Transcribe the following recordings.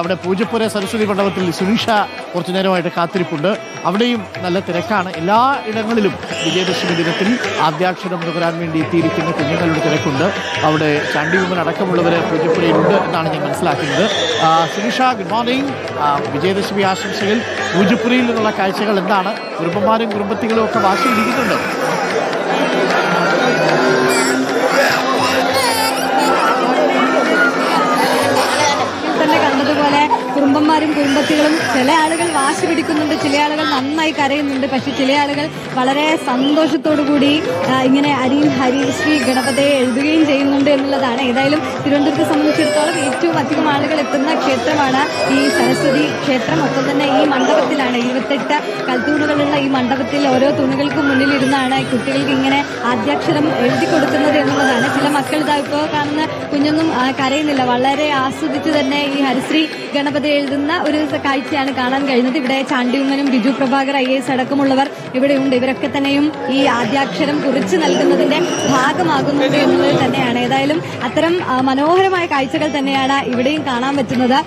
അവിടെ പൂജപ്പുര സരസ്വതി മണ്ഡപത്തിൽ സുനീഷ കുറച്ചു നേരമായിട്ട് കാത്തിരിപ്പുണ്ട്. അവിടെയും നല്ല തിരക്കാണ്. എല്ലാ ഇടങ്ങളിലും വിജയദശമി ദിനത്തിൽ ആദ്യാക്ഷരം നുകരാൻ വേണ്ടി എത്തിയിരിക്കുന്ന കുഞ്ഞുങ്ങളുടെ തിരക്കുണ്ട്. അവിടെ ചാണ്ടി വിമൻ അടക്കമുള്ളവർ പൂജപ്പുരയിലുണ്ട് എന്നാണ് ഞാൻ മനസ്സിലാക്കുന്നത്. സുനിഷ ഗുഡ് മോർണിംഗ് വിജയദശമി ആശംസകൾ. പൂജപ്പുരയിൽ നിന്നുള്ള കാഴ്ചകൾ എന്താണ്? കുടുംബന്മാരും കുടുംബത്തികളും ഒക്കെ വാശിയിരിക്കുന്നുണ്ട് വാശി പിടിക്കുന്നുണ്ട് ചില ആളുകൾ നന്നായി കരയുന്നുണ്ട്. പക്ഷെ ചില ആളുകൾ വളരെ സന്തോഷത്തോടു കൂടി ഇങ്ങനെ അരിയും ഹരി ശ്രീ ഗണപതയെ എഴുതുകയും ചെയ്യുന്നുണ്ട് എന്നുള്ളതാണ്. ഏതായാലും തിരുവനന്തപുരത്തെ സംബന്ധിച്ചിടത്തോളം ഏറ്റവും അധികം ആളുകൾ എത്തുന്ന ക്ഷേത്രമാണ് ഈ സരസ്വതി ക്ഷേത്രം. ഒപ്പം തന്നെ ഈ മണ്ഡപത്തിലാണ് ഇരുപത്തെട്ട് കൽത്തൂണുകളുള്ള ഈ മണ്ഡപത്തിൽ ഓരോ തൂണുകൾക്കും മുന്നിലിരുന്നാണ് കുട്ടികൾക്ക് ഇങ്ങനെ ആദ്യാക്ഷരം എഴുതി കൊടുക്കുന്നത് എന്നുള്ളതാണ്. ചില മക്കൾ ഇതാ ഇപ്പോൾ കാണുന്ന കുഞ്ഞൊന്നും കരയുന്നില്ല. വളരെ ആസ്വദിച്ച് തന്നെ ഈ ഹരിശ്രീ ഗണപതി എഴുതുന്ന ഒരു കാഴ്ചയാണ് കാണാൻ കഴിയുന്നത് ഇവിടെ ചാണ്ടിയുമ്മനും ബിജു പ്രഭാകർ ഐ എസ് അടക്കമുള്ളവർ ഇവിടെയുണ്ട്. ഇവരൊക്കെ തന്നെയും ഈ ആദ്യാക്ഷരം കുറിച്ച് നൽകുന്നതിന്റെ ഭാഗമാകുന്നുണ്ട് എന്നുള്ളത് തന്നെയാണ്. ഏതായാലും അത്തരം മനോഹരമായ കാഴ്ചകൾ തന്നെയാണ് ഇവിടെയും കാണാൻ പറ്റുന്നത്.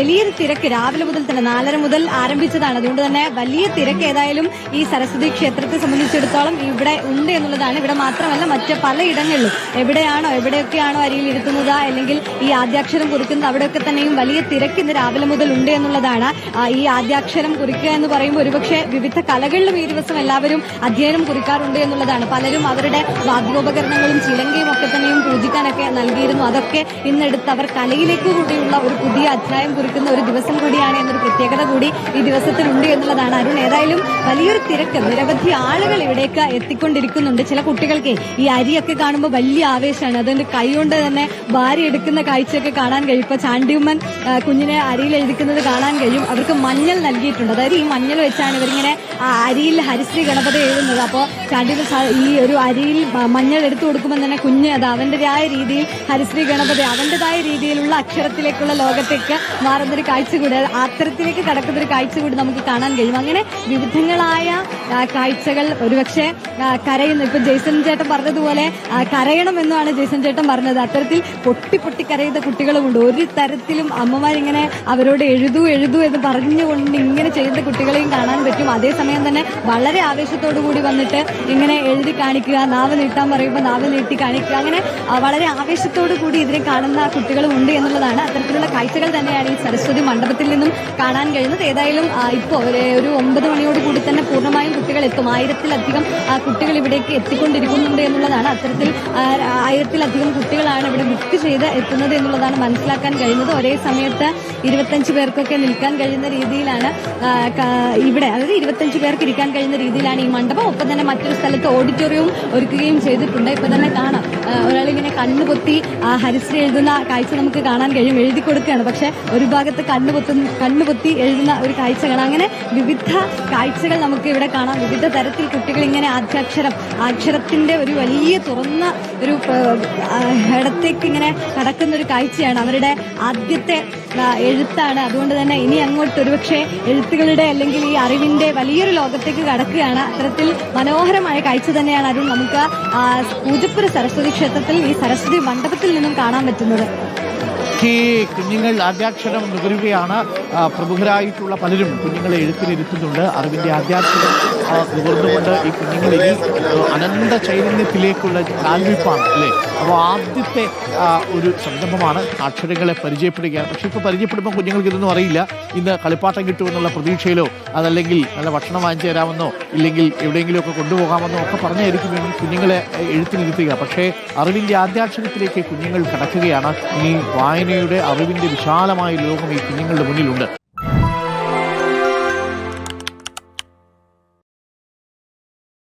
വലിയ വലിയൊരു തിരക്ക് രാവിലെ മുതൽ തന്നെ നാലര മുതൽ ആരംഭിച്ചതാണ്. അതുകൊണ്ട് തന്നെ വലിയ തിരക്ക് ഏതായാലും ഈ സരസ്വതി ക്ഷേത്രത്തെ സംബന്ധിച്ചിടത്തോളം ഇവിടെ ഉണ്ട് എന്നുള്ളതാണ്. ഇവിടെ മാത്രമല്ല മറ്റ് പലയിടങ്ങളിലും എവിടെയാണോ എവിടെയൊക്കെയാണോ അരിയിൽ ഇരുത്തുന്നത് അല്ലെങ്കിൽ ഈ ആദ്യാക്ഷരം കുറിക്കുന്നത് അവിടെയൊക്കെ തന്നെയും വലിയ തിരക്ക് ഇന്ന് രാവിലെ മുതൽ ഉണ്ട് എന്നുള്ളതാണ്. ഈ ആദ്യാക്ഷരം കുറിക്കുക എന്ന് പറയുമ്പോൾ ഒരുപക്ഷെ വിവിധ കലകളിലും ഈ ദിവസം എല്ലാവരും അധ്യയനം കുറിക്കാറുണ്ട് എന്നുള്ളതാണ്. പലരും അവരുടെ വാദ്യോപകരണങ്ങളും ചിലങ്കയും ഒക്കെ തന്നെയും പൂജിക്കാനൊക്കെ നൽകിയിരുന്നു. അതൊക്കെ ഇന്നെടുത്ത് അവർ കലയിലേക്ക് കൂടിയുള്ള ഒരു പുതിയ അധ്യായം കുറിക്കുന്ന ഒരു ദിവസം കൂടിയാണ് എന്നൊരു പ്രത്യേകത കൂടി ഈ ദിവസത്തിലുണ്ട് എന്നുള്ളതാണ്. അരുൺ ഏതായാലും വലിയൊരു തിരക്ക് നിരവധി ആളുകൾ ഇവിടേക്ക് എത്തിക്കൊണ്ടിരിക്കുന്നുണ്ട്. ചില കുട്ടികൾക്ക് ഈ അരിയൊക്കെ കാണുമ്പോൾ വലിയ ആവേശമാണ്. അതുകൊണ്ട് കൈകൊണ്ട് തന്നെ ഭാര്യ എടുക്കുന്ന കാഴ്ചയൊക്കെ കാണാൻ കഴിയും. ഇപ്പൊ ചാണ്ടിയുമ്മൻ കുഞ്ഞിനെ അരിയിൽ എഴുതിക്കുന്നത് കാണാൻ കഴിയും. അവർക്ക് മഞ്ഞൾ നൽകിയിട്ടുണ്ട്. അതായത് ഈ മഞ്ഞൾ വെച്ചാണ് ഇവരിങ്ങനെ അരിയിൽ ഹരിശ്രീ ഗണപതി എഴുതുന്നത്. അപ്പോൾ ചാണ്ടിയുമ്മൻ സാ- ഈ ഒരു അരിയിൽ മഞ്ഞൾ എടുത്തു കൊടുക്കുമ്പോൾ തന്നെ കുഞ്ഞ് അത് അവന്റെതായ രീതിയിൽ ഹരിശ്രീ ഗണപതി അവന്റെതായ രീതിയിലുള്ള അക്ഷരത്തിലേക്കുള്ള ലോകത്തേക്ക് മാറുന്നൊരു കാഴ്ച കൂടി അത് അത്തരത്തിലേക്ക് കടക്കുന്നൊരു കാഴ്ച കൂടി നമുക്ക് കാണാൻ കഴിയും. അങ്ങനെ വിവിധങ്ങളായ കാഴ്ചകൾ ഒരുപക്ഷെ കരയുന്നു. ഇപ്പൊ ജെയ്സൺ ചേട്ടൻ പറഞ്ഞതുപോലെ കരയണമെന്നാണ് ജെയ്സൺ ചേട്ടൻ പറഞ്ഞത്. അത്തരത്തിൽ പൊട്ടി പൊട്ടി കരയുന്ന കുട്ടികളുമുണ്ട്. ഒരു തരത്തിലും അമ്മമാരിങ്ങനെ അവരോട് എഴുതൂ എഴുതൂ എന്ന് പറഞ്ഞുകൊണ്ട് ഇങ്ങനെ ചെയ്യുന്ന കുട്ടികളെയും കാണാൻ പറ്റും. അതേസമയം തന്നെ വളരെ ആവേശത്തോടു കൂടി വന്നിട്ട് ഇങ്ങനെ എഴുതി കാണിക്കുക നാവ് നീട്ടാൻ പറയുമ്പോൾ നാവ് നീട്ടി കാണിക്കുക. അങ്ങനെ വളരെ ആവേശത്തോടു കൂടി ഇതിനെ കാണുന്ന കുട്ടികളും ഉണ്ട് എന്നുള്ളതാണ് അത്തരത്തിലുള്ള കാഴ്ചകൾ തന്നെയാണ് ഈ സരസ്വതി മണ്ഡപത്തിൽ നിന്നും കാണാൻ കഴിയുന്നത്. ഏതായാലും ഇപ്പോൾ ഒരു ഒമ്പത് മണിയോട് കൂടി തന്നെ പൂർണമായും കുട്ടികൾ എത്തും. ആയിരത്തിലധികം കുട്ടികൾ ഇവിടേക്ക് എത്തിക്കൊണ്ടിരിക്കുന്നുണ്ട് എന്നുള്ളതാണ് അത്തരത്തിൽ ആയിരത്തിലധികം കുട്ടികളാണ് ഇവിടെ ബുക്ക് ചെയ്ത് എത്തുന്നത് എന്നുള്ളതാണ് മനസ്സിലാക്കാൻ കഴിയുന്നത്. ഒരേ സമയത്ത് ഇരുപത്തഞ്ച് പേർക്കൊക്കെ നിൽക്കാൻ കഴിയുന്ന രീതിയിലാണ് ആ, ഇവിടെ അതായത് ഇരുപത്തഞ്ച് പേർക്ക് ഇരിക്കാൻ കഴിയുന്ന രീതിയിലാണ് ഈ മണ്ഡപം. ഒപ്പം തന്നെ മറ്റൊരു സ്ഥലത്ത് ഓഡിറ്റോറിയവും ഒരുക്കുകയും ചെയ്തിട്ടുണ്ട്. ഇപ്പൊ തന്നെ കാണാം. ഒരാളിങ്ങനെ കണ്ണുപൊത്തി ആ, ഹരിശ്രീ എഴുതുന്ന കാഴ്ച നമുക്ക് കാണാൻ കഴിയും. എഴുതി കൊടുക്കുകയാണ്. പക്ഷെ ഒരു ഭാഗത്ത് കണ്ണുപൊത്തു കണ്ണുപൊത്തി എഴുതുന്ന ഒരു കാഴ്ച കാണാം. അങ്ങനെ വിവിധ കാഴ്ചകൾ നമുക്ക് ഇവിടെ കാണാം. വിവിധ തരത്തിൽ കുട്ടികൾ ഇങ്ങനെ ആദ്യാക്ഷരം അക്ഷരത്തിന്റെ ഒരു വലിയ തുറന്ന ഒരു ഇടത്തേക്ക് ഇങ്ങനെ കടക്കുന്ന ഒരു കാഴ്ചയാണ്. അവരുടെ ആദ്യത്തെ എഴുത്താണ്. അതുകൊണ്ട് തന്നെ ഇനി അങ്ങോട്ട് ഒരുപക്ഷെ എഴുത്തുകളുടെ അല്ലെങ്കിൽ ഈ അറിവിന്റെ വലിയൊരു ലോകത്തേക്ക് കടക്കുകയാണ്. അത്തരത്തിൽ മനോഹരമായ കാഴ്ച തന്നെയാണ് അരുൺ നമുക്ക് പൂജപ്പുര സരസ്വതി ക്ഷേത്രത്തിൽ ഈ സരസ്വതി മണ്ഡപത്തിൽ നിന്നും കാണാൻ പറ്റുന്നത്. കുഞ്ഞുങ്ങൾ ആദ്യാക്ഷരം നുകരുകയാണ്. പ്രമുഖരായിട്ടുള്ള പലരും കുഞ്ഞുങ്ങളെ എഴുത്തിനിരുത്തുന്നുണ്ട് അറിവിന്റെ ആദ്യാക്ഷരം നുകർന്നുകൊണ്ട് ഈ കുഞ്ഞുങ്ങൾ ഈ അനന്ത ചൈതന്യത്തിലേക്കുള്ള കാൽവിപ്പാണ് അല്ലേ? അപ്പോൾ ആദ്യത്തെ ഒരു സംരംഭമാണ് അക്ഷരങ്ങളെ പരിചയപ്പെടുകയാണ് പക്ഷെ ഇപ്പോൾ പരിചയപ്പെടുമ്പോൾ കുഞ്ഞുങ്ങൾക്ക് ഇതൊന്നും അറിയില്ല. ഇന്ന് കളിപ്പാട്ടം കിട്ടുമെന്നുള്ള പ്രതീക്ഷയിലോ അതല്ലെങ്കിൽ നല്ല ഭക്ഷണം വാങ്ങിച്ചു തരാമെന്നോ ഇല്ലെങ്കിൽ എവിടെയെങ്കിലുമൊക്കെ കൊണ്ടുപോകാമെന്നോ ഒക്കെ പറഞ്ഞായിരിക്കും കുഞ്ഞുങ്ങളെ എഴുത്തിനിരുത്തുക പക്ഷേ അറിവിന്റെ ആദ്യാക്ഷരത്തിലേക്ക് കുഞ്ഞുങ്ങൾ കടക്കുകയാണ്. ഇനി വായനയുടെ അറിവിന്റെ വിശാലമായ ലോകം ഈ കുഞ്ഞുങ്ങളുടെ മുന്നിലുണ്ട്.